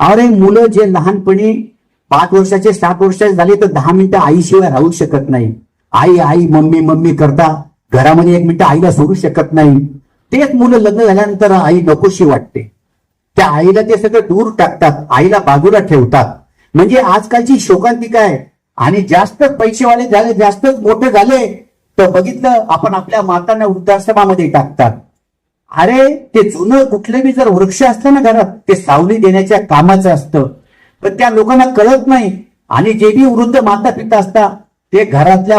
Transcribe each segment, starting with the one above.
अरे मुलं जे लहानपणी पाच वर्षाचे सात वर्षाचे झाले तर दहा मिनिटं आईशिवाय राहू शकत नाही. आई आई मम्मी मम्मी करता घरामध्ये एक मिनिटं आईला सोडू शकत नाही. तेच मुलं लग्न झाल्यानंतर आई नकोशी वाटते. त्या आईला ते सगळं दूर टाकतात आईला बाजूला ठेवतात. म्हणजे आजकालची शोकांतिका आहे आणि जास्त पैसेवाले झाले जास्तच मोठे झाले तर बघितलं आपण आपल्या मातांना वृद्धाश्रमामध्ये टाकतात. अरे ते जुनं कुठले बी जर वृक्ष असतं ना घरात ते सावली देण्याच्या कामाचं असतं. पण त्या लोकांना कळत नाही. आणि जे बी वृद्ध माता पिता असतात ते घरातल्या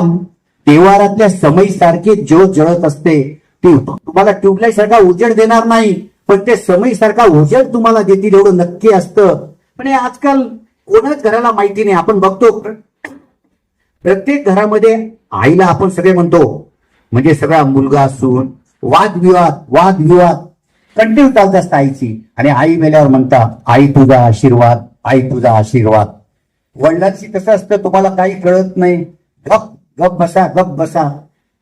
देवारातल्या समयी सारखे ज्योत जळत असते. ती तुम्हाला ट्यूबलाईट सारखा उजेड देणार नाही पण ते समई सारखा उजेड तुम्हाला देतील एवढं नक्की असतं. पण हे आजकाल कोणाच घराला माहिती नाही. आपण बघतो प्रत्येक घरामध्ये आईला आपण सगळे म्हणतो म्हणजे सगळा मुलगा असून वादविवाद वादविवाद. कंटिन्यू चालत असतं आईची. आणि आई मेल्यावर म्हणता आई तुझा आशीर्वाद आई तुझा आशीर्वाद. वडिलांची कसं असतं तुम्हाला काही कळत नाही. गप गप बसा गप बसा.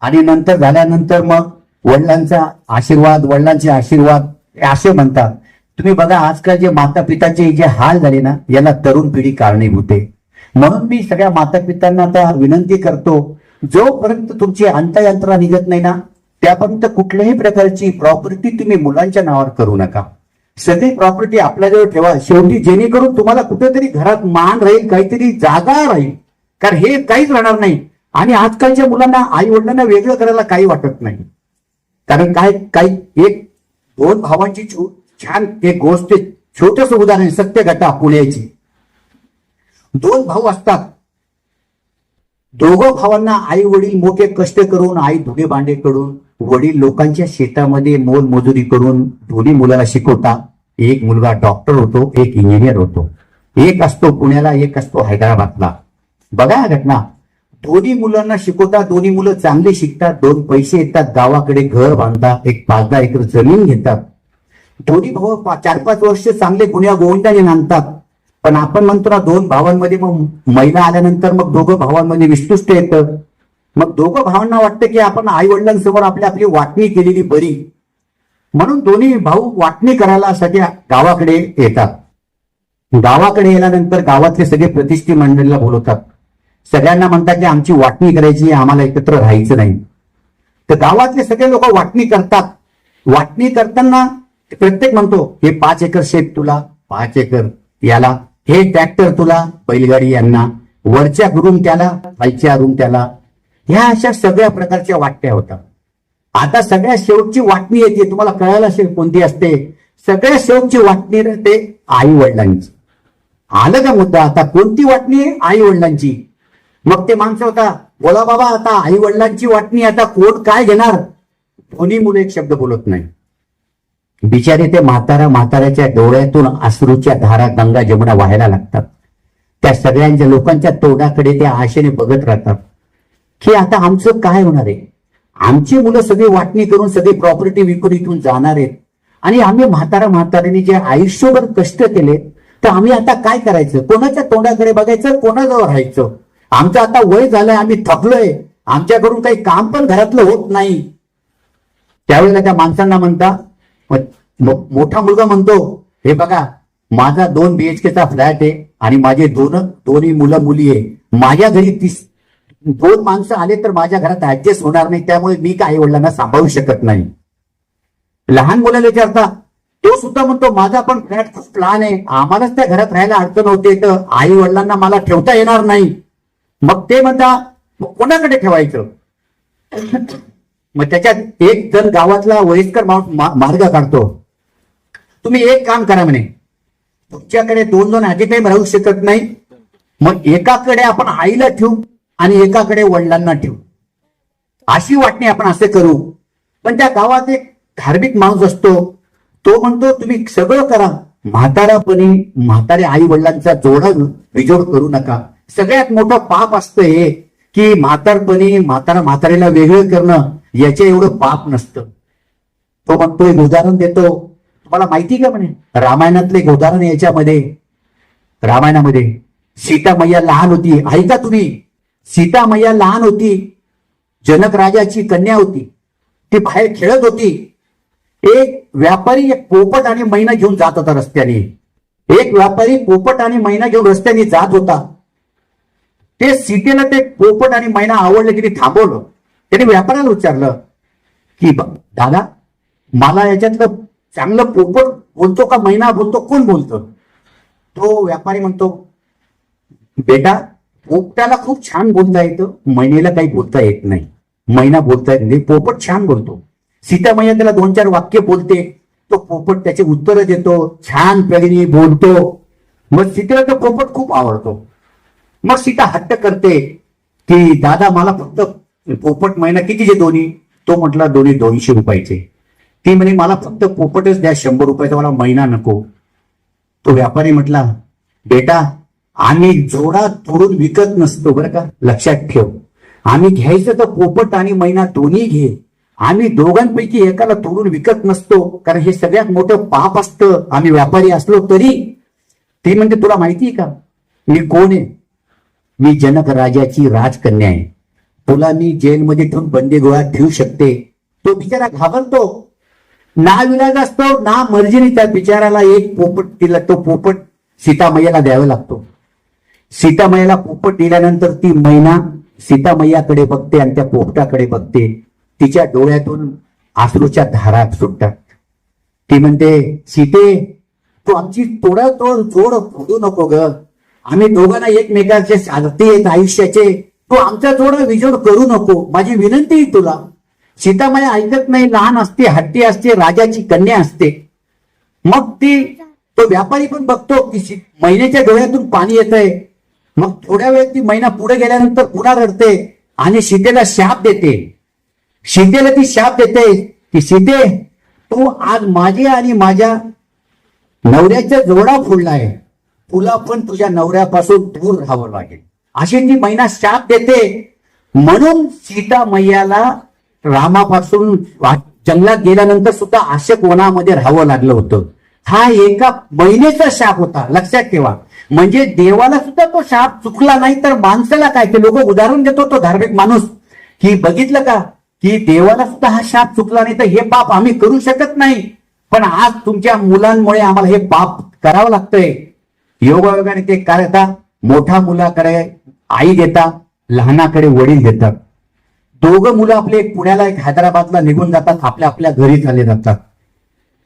आणि नंतर झाल्यानंतर मग वडिलांचा आशीर्वाद वडिलांचे आशीर्वाद असे म्हणतात. तुम्ही बघा आजकाल जे माता पिताचे जे हाल झाले ना याला तरुण पिढी कारणीभूत आहे. म्हणून मी सगळ्या माता पितांना आता विनंती करतो जोपर्यंत तुमची अंतयंत्रणा निघत नाही ना त्यापर्यंत कुठल्याही प्रकारची प्रॉपर्टी तुम्ही मुलांच्या नावावर करू नका. सगळी प्रॉपर्टी आपल्याजवळ ठेवा. शेवटी जेणेकरून तुम्हाला कुठेतरी घरात मान राहील काहीतरी जागा राहील. कारण हे काहीच राहणार नाही. आणि आजकालच्या मुलांना आई वडिलांना वेगळं करायला काही वाटत नाही. कारण काय काही एक दोन भावांची छान एक गोष्ट छोटस उदाहरण आहे, सत्य घटा पुण्याची. दोन भाऊ असतात. दोघं भावांना आई वडील मोठे कष्ट करून आई धुणे भांडे करून वडील लोकांच्या शेतामध्ये मोल मजुरी करून दोन्ही मुलाला शिकवतात एक मुलगा डॉक्टर होतो एक इंजिनियर होतो. एक असतो पुण्याला एक असतो हैदराबादला. बघा हा घटना. दोन्ही मुलांना शिकवता दोन्ही मुलं चांगले शिकतात दोन पैसे येतात गावाकडे घर बांधतात एक पाच दहा एकर जमीन घेतात. दोन्ही भाऊ चार पाच वर्ष चांगले गुन्ह्या गोविंदाने नांदतात. पण आपण म्हणतो ना दोन भावांमध्ये मग महिला आल्यानंतर मग दोघं भावांमध्ये विस्तुष्ट येतं. मग दोघं भावांना वाटतं की आपण आई वडिलांसमोर आपली आपली वाटणी केलेली बरी. म्हणून दोन्ही भाऊ वाटणी करायला सगळ्या गावाकडे येतात. गावाकडे गेल्यानंतर गावातले सगळे प्रतिष्ठी मंडळीला बोलवतात. सगळ्यांना म्हणतात की आमची वाटणी करायची आम्हाला एकत्र राहायचं नाही. तर गावातले सगळे लोक वाटणी करतात. वाटणी करताना प्रत्येक म्हणतो हे पाच एकर शेत तुला पाच एकर याला हे ट्रॅक्टर तुला बैलगाडी यांना वरच्या रूम त्याला खालच्या रूम त्याला ह्या अशा सगळ्या प्रकारच्या वाटण्या होतात. आता सगळ्या शेवटची वाटणी येते तुम्हाला कळायला असेल कोणती असते. सगळ्या शेवटची वाटणी ते आई वडिलांची आलं का मुद्दा? आता कोणती वाटणी? आहे आई वडिलांची मग ते माणसं होता बोला बाबा आता आई वडिलांची वाटणी आता कोण काय घेणार? कोणी मुलं एक शब्द बोलत नाही. बिचारे ते म्हातारा म्हाताऱ्याच्या डोळ्यातून अश्रूच्या धारा गंगा जमुना व्हायला लागतात. त्या सगळ्यांच्या लोकांच्या तोंडाकडे त्या आशेने बघत राहतात. की आता आमचं काय होणार आहे? आमची मुलं सगळी वाटणी करून सगळी प्रॉपर्टी विकून इथून जाणार आहेत. आणि आम्ही म्हातारा म्हाताऱ्यांनी जे आयुष्यभर कष्ट केले तर आम्ही आता काय करायचं? कोणाच्या तोंडाकडे बघायचं? कोणाजवळ राहायचं? आमचं आता वय झालंय आम्ही थकलोय. आमच्याकडून काही काम पण घरातलं होत नाही. त्यावेळेला त्या माणसांना म्हणता मोठा मुलगा म्हणतो हे बघा माझा दोन बीएचकेचा फ्लॅट आहे आणि माझे दोन दोन्ही मुलं मुली आहे. माझ्या घरी तीस दोन माणसं आले तर माझ्या घरात ऍडजस्ट होणार नाही त्यामुळे मी काय वडिलांना सांभाळू शकत नाही. लहान मुलाला विचारता तो सुद्धा म्हणतो माझा पण फ्लॅट खूप लहान आहे आम्हालाच त्या घरात राहायला अडचण होते तर आई वडिलांना मला ठेवता येणार नाही. मग ते म्हणता मग कोणाकडे ठेवायचं? मग त्याच्यात एक जण गावातला वयस्कर मार्ग काढतो. तुम्ही एक काम करा म्हणे तुमच्याकडे दोन दोन ऍट राहू शकत नाही मग एकाकडे आपण आईला ठेवू आणि एकाकडे वडिलांना ठेवू. अशी वाटणी आपण असे करू. पण त्या गावात एक धार्मिक माणूस असतो. तो म्हणतो तुम्ही सगळं करा. म्हातारापणी म्हातारे आई वडिलांचा जोडा विजोड करू नका. सगळ्यात मोठं पाप असतं हे की म्हातारपणी म्हातारा म्हातारीला वेगळं करणं याचे एवढं पाप नसतं. तो म्हणतो एक उदाहरण देतो. तुम्हाला माहिती का म्हणे रामायणातलं एक उदाहरण याच्यामध्ये रामायणामध्ये सीता मैया लहान होती. ऐका तुम्ही सीता मैया लहान होती जनक राजाची कन्या होती ती बाहेर खेळत होती. एक व्यापारी एक पोपट आणि मैना घेऊन जात होता रस्त्याने. एक व्यापारी पोपट आणि मैना घेऊन रस्त्याने जात होता. ते सीतेला ते पोपट आणि मैना आवडलं की ते थांबवलं. त्याने व्यापाऱ्याला विचारलं की दादा मला याच्यातलं चांगलं पोपट बोलतो का मैना बोलतो? कोण बोलतो? तो व्यापारी म्हणतो बेटा पोपटाला खूप छान बोलता येतं महिनेला काही बोलता येत नाही. महिना बोलता येत नाही पोपट छान बोलतो. सीतामैया त्याला दोन चार वाक्य बोलते तो पोपट त्याचे उत्तर देतो छान प्रगणी बोलतो. मग सीतेला तो पोपट खूप आवडतो. मग सीता हट्ट करते की दादा मला फक्त पोपट महिना कितीचे दोन्ही? तो म्हटला दोन्ही दोनशे रुपयाचे. ती म्हणे मला फक्त पोपटच द्या शंभर रुपयाचा मला महिना नको. तो व्यापारी म्हटला बेटा आम्ही जोडा तोडून विकत नसतो बरं का? लक्षात ठेव. आम्ही घ्यायचं तर पोपट आणि महिना दोन्ही घे. आम्ही दोघांपैकी एकाला तोडून विकत नसतो कारण हे सगळ्यात मोठं पाप असतं. आम्ही व्यापारी असलो तरी. ती म्हणते तुला माहिती आहे का? मी कोण आहे? मी जनक राजाची राजकन्या आहे. तुला मी जेलमध्ये ठेवून बंदीगृहात ठेवू शकते. तो बिचारा घाबरतो. ना विलाज असतो ना मर्जीने त्या बिचाराला एक पोपट तिला तो पोपट सीतामय्याला द्यावा लागतो. सीतामयाला पोपट दिल्यानंतर ती मैना सीतामय्याकडे बघते आणि त्या पोपटाकडे बघते. तिच्या डोळ्यातून आसरूच्या धारा सुटतात. ती म्हणते सीते तू आमची तोडा तोड जोड फोडू नको ग. आम्ही दोघांना एकमेकांचे साधते आहेत आयुष्याचे. तू आमचा जोड विजोड करू नको. माझी विनंती आहे तुला. सीतामाया ऐकत नाही लहान असते हट्टी असते राजाची कन्या असते. मग ती तो व्यापारी पण बघतो की महिन्याच्या डोळ्यातून पाणी येत आहे मग थोड्या वेळ ती महिना पुढे गेल्यानंतर पुन्हा रडते आणि सीतेला शाप देते. सीतेला ती शाप देते की सीते तू आज माझी आणि माझ्या नवऱ्याच्या जोडा फोडलाय तुला पण तुझ्या नवऱ्यापासून दूर राहावं लागेल. अशी ती महिना शाप देते. म्हणून सीता मैयाला रामापासून जंगलात गेल्यानंतर सुद्धा आशक वनामध्ये राहावं लागलं होतं. हा एका महिनेचा शाप होता लक्षात ठेवा. म्हणजे देवाला सुद्धा तो शाप चुकला नाही तर माणसाला काय? ते लोक उदाहरण देतो तो धार्मिक माणूस. की बघितलं का? की देवाला सुद्धा हा शाप चुकला नाही तर हे पाप आम्ही करू शकत नाही. पण आज तुमच्या मुलांमुळे आम्हाला हे पाप करावं लागतंय. योगायोगाने ते काय करता. मोठ्या मुलाकडे आई देता लहानाकडे वडील देतात. दोघं मुलं आपले पुण्याला एक हैदराबादला निघून जातात आपल्या आपल्या घरी चालले जातात.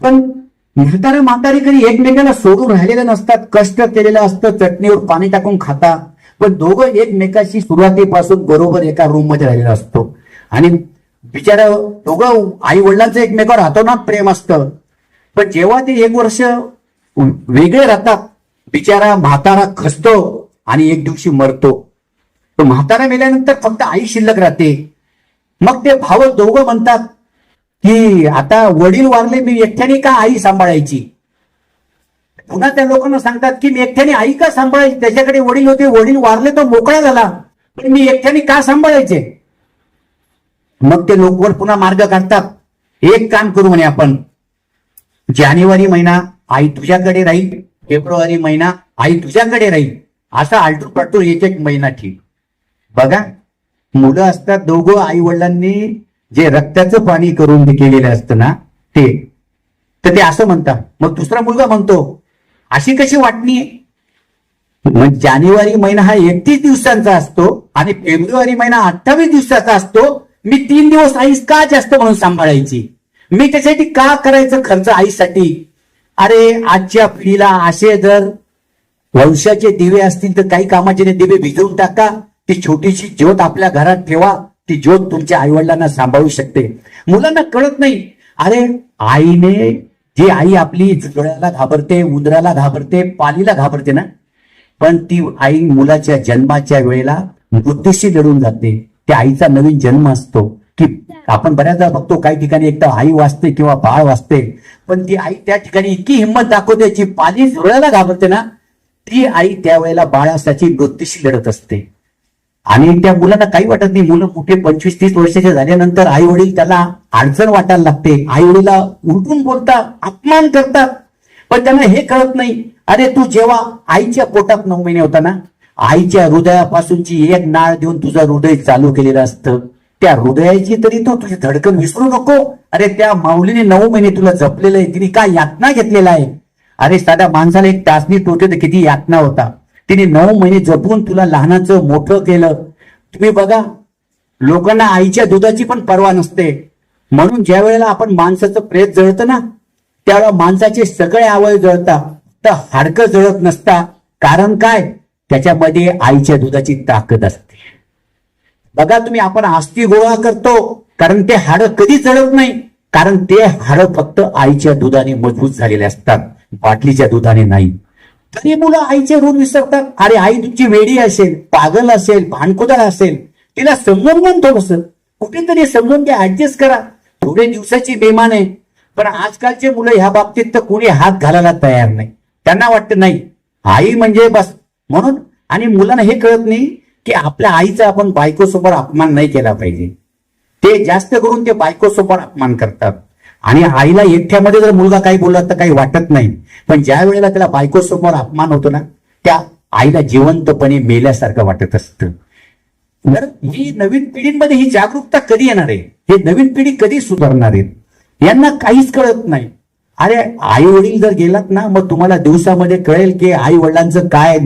पण म्हातारा म्हातारी कधी एकमेकाला सोडून राहिलेले नसतात कष्ट केलेलं असतं चटणीवर पाणी टाकून खाता. पण दोघं एकमेकाशी सुरुवातीपासून बरोबर एका रूममध्ये राहिलेला असतो. आणि बिचारा दोघं आई वडिलांचं एकमेकावर हातोनात प्रेम असतं. पण जेव्हा ते एक वर्ष वेगळे राहतात बिचारा म्हातारा खसतो आणि एक दिवशी मरतो. तो म्हातारा मेल्यानंतर फक्त आई शिल्लक राहते. मग ते भाव दोघं म्हणतात की आता वडील वारले मी एकट्याने का आई सांभाळायची? पुन्हा त्या लोकांना सांगतात की मी एकट्याने आई का सांभाळायची? त्याच्याकडे वडील होते वडील वारले तो मोकळा झाला. पण मी एकट्याने का सांभाळायचे? मग ते लोकवर पुन्हा मार्ग काढतात. एक काम करू म्हणे आपण. जानेवारी महिना आई तुझ्याकडे राहील फेब्रुवारी महिना आई तुझ्याकडे राहील. असा आलटू पालटू एक एक महिना ठीक. बघा मुलं असतात दोघं आई वडिलांनी जे रक्ताचं पाणी करून ते केलेलं असतं ना ते तर ते असं म्हणतात. मग दुसरा मुलगा म्हणतो अशी कशी वाटणी मग जानेवारी महिना हा एकतीस दिवसांचा असतो आणि फेब्रुवारी महिना अठ्ठावीस दिवसाचा असतो. मी तीन दिवस आईस का जास्त म्हणून सांभाळायची? मी त्यासाठी का करायचं खर्च आईसाठी? अरे आजच्या पिढीला असे जर वंशाचे दिवे असतील तर काही कामाचे नाही दिवे भिजवून टाका. ती छोटीशी ज्योत आपल्या घरात ठेवा. ती ज्योत तुमच्या आईवडिलांना सांभाळू शकते. मुलांना कळत नाही. अरे आईने जी आई आपली जुजोळ्याला घाबरते उंदराला घाबरते पालीला घाबरते ना? पण ती आई मुलाच्या जन्माच्या वेळेला मृत्यूशी लढून जाते. त्या आईचा नवीन जन्म असतो की आपण बऱ्याचदा बघतो काही ठिकाणी एकदा आई वाचते किंवा बाळ वाचते. पण ती आई त्या ठिकाणी इतकी हिंमत दाखवते जी पाली जुळ्याला घाबरते ना? ती आई त्यावेळेला बाळासाठी मृत्यूशी लढत असते. आणि त्या मुलांना काही वाटत नाही. मुलं कुठे पंचवीस तीस वर्षाचे झाल्यानंतर आई वडील त्याला अडचण वाटायला लागते. आई वडीला उलटून बोलतात अपमान करतात. पण त्यांना हे कळत नाही. अरे तू जेव्हा आईच्या पोटात नऊ महिने होता ना आईच्या हृदयापासूनची एक नाळ देऊन तुझं हृदय चालू केलेलं असतं. त्या हृदयाची तरी तू तुझी धडकन विसरू नको. अरे त्या माऊलीने नऊ महिने तुला जपलेलं आहे. तिने काय यातना घेतलेला आहे? अरे साध्या माणसाला एक तासनी टोटे तर किती यातना होता. तिने नऊ महिने जपून तुला लहानाचं मोठं केलं. तुम्ही बघा लोकांना आईच्या दुधाची पण पर्वा नसते. म्हणून ज्या वेळेला आपण माणसाचं प्रेत जळतं ना त्यावेळेला माणसाचे सगळे अवयव जळतात. तर हाडकं जळत नसता कारण काय? त्याच्यामध्ये आईच्या दुधाची ताकद असते. बघा तुम्ही आपण आस्ती गोळा करतो. कारण ते हाडं कधी जळत नाही. कारण ते हाडं फक्त आईच्या दुधाने मजबूत झालेले असतात. बाटलीच्या दुधाने नाही. तरी मुलं आईचे ऋण विसरतात. अरे आई तुमची वेडी असेल पागल असेल भांडकुदळ असेल तिला समजून पण थोडस. कुठेतरी समजून घ्या ऍडजस्ट करा. थोडे दिवसाची बेमान आहे. पण आजकालचे मुलं ह्या बाबतीत तर कोणी हात घालायला तयार नाही. त्यांना वाटतं नाही. आई म्हणजे बस. म्हणून आणि मुलांना हे कळत नाही की आपल्या आईचा आपण बायकोसोबत अपमान नाही केला पाहिजे. ते जास्त करून ते बायकोसोबत अपमान करतात. आणि आईला एकट्यामध्ये जर मुलगा काही बोलला तर काही वाटत नाही. पण ज्या वेळेला त्याला बायकोसमोर अपमान होतो ना त्या आईला जिवंतपणे मेल्यासारखं वाटत असतं. तर ही नवीन पिढीमध्ये ही जागरूकता कधी येणार आहे? हे नवीन पिढी कधी सुधारणार आहे? यांना काहीच कळत नाही. अरे आई वडील जर गेलात ना मग तुम्हाला दिवसामध्ये कळेल की आई वडिलांचं काय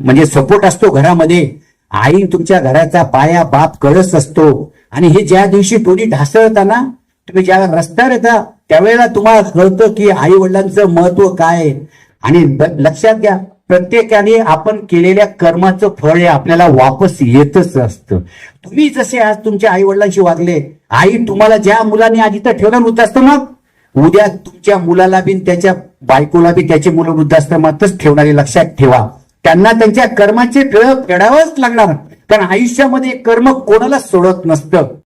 म्हणजे सपोर्ट असतो घरामध्ये. आई तुमच्या घराचा पाया बाप कळस असतो. आणि हे ज्या दिवशी टोली ढासळताना तुम्ही ज्या रस्त्यावर येता त्यावेळेला तुम्हाला कळतं की आई वडिलांचं महत्त्व काय आहे. आणि लक्षात घ्या प्रत्येकाने आपण केलेल्या कर्माचं फळ हे आपल्याला वापस येतच असतं. तुम्ही जसे आज तुमच्या आई वडिलांशी वागले आई तुम्हाला ज्या मुलांनी आधी तर ठेवलं वृद्धाश्रमात उद्या तुमच्या मुलाला बी त्याच्या बायकोला बी त्याची मुलं वृद्धाश्रमातच ठेवणारे लक्षात ठेवा. त्यांना त्यांच्या कर्माचे फळ फेडावंच लागणार. कारण आयुष्यामध्ये कर्म कोणाला सोडत नसतं.